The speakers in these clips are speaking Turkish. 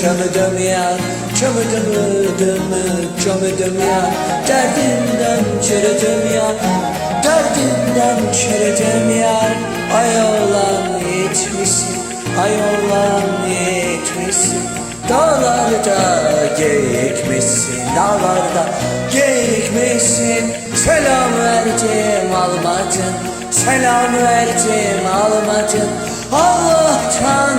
çömüdüm yar Çömüdüm ödümü çömüdüm yar Derdimden çürüdüm yar Derdimden çürüdüm yar Ay oğlan yetmişsin Ay oğlan yetmişsin. Dağlarda geyikmişsin Dağlarda geyikmişsin Selam verdim almadın. Selam verdim almadın. Allah'tan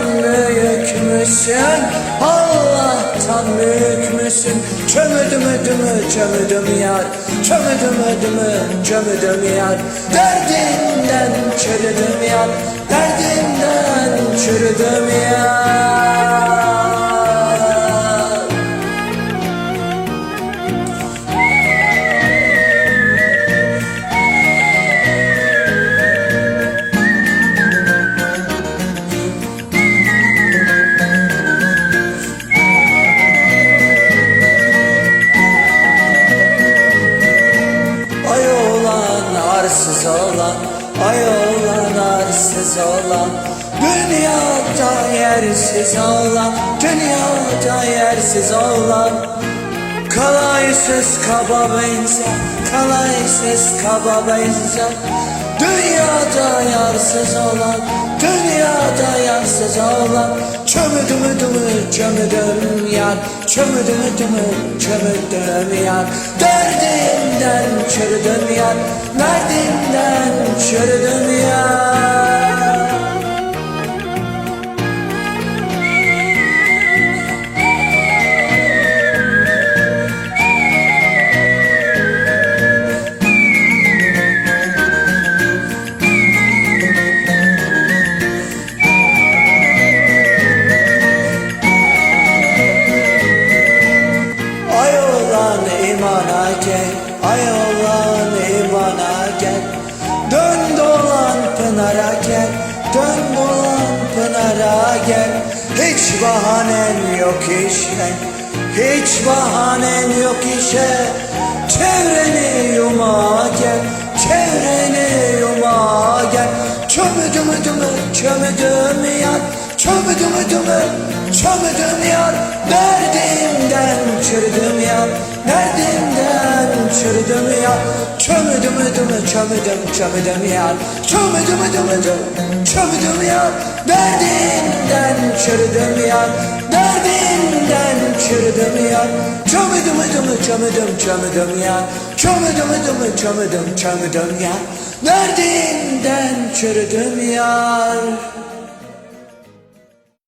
büyükmüşsün Allah'tan büyükmüşsün Çömüdüm ödümü çömüdüm yar. Çömüdüm ödümü çömüdüm yar. Derdimden arsız olan Dünyada yersiz olan Dünyada yersiz olan Kalaysız kaba benzer Kalaysız kaba benzer Dünyada yarsız olan Dünyada yarsız olan Çömüdüm ödümü çömüdüm yar. Çömüdüm ödümü çömüdüm yar. Derdimden çürüdüm yar. Derdimden çürüdüm yar gel. Ay olan imana gel. Dön dolan pınara gel. Dön dolan pınara gel. Hiç bahanen yok işe Hiç bahanen yok işe. Çevreni yuma gel. Çevreni yuma gel. Çömüdüm ödümü çömüdüm yar. Çömüdüm ödümü çömüdüm yar. Derdimden çürüdüm yar. Derdimden çürüdüm yar Çömüdüm ödümü çömüdüm çömüdüm yar Çömüdüm ödümü çömüdüm yar Derdimden çürüdüm yar Derdimden çürüdüm yar Çömüdüm ödümü çömüdüm çömüdüm yar Çömüdüm ödümü çömüdüm çömüdüm yar Derdimden çürüdüm yar